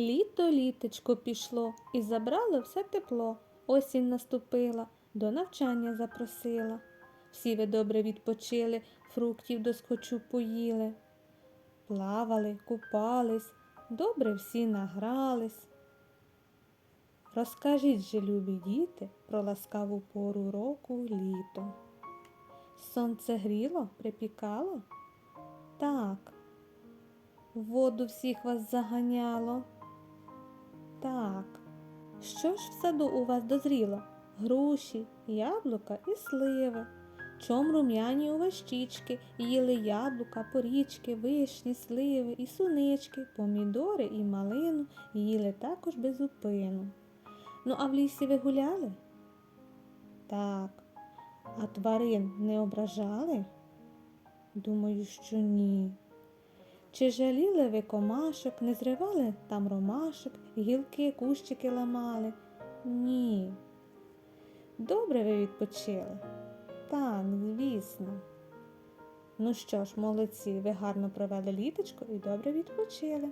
Літо літечко пішло і забрало все тепло. Осінь наступила, до навчання запросила. Всі ви добре відпочили, фруктів доскочу поїли. Плавали, купались, добре всі награлись. Розкажіть же, любі діти, про ласкаву пору року літо. Сонце гріло, припікало? Так. Воду всіх вас заганяло? Так. Що ж в саду у вас дозріло? Груші, яблука і сливи. Чом рум'яні у вас щічки, їли яблука, порічки, вишні, сливи і сунички, помідори і малину їли також без зупину. Ну, а в лісі ви гуляли? Так. А тварин не ображали? Думаю, що ні. Чи жаліли ви комашок, не зривали там ромашок, гілки, кущики ламали? Ні. Добре ви відпочили? Так, звісно. Ну що ж, молодці, ви гарно провели літочко і добре відпочили.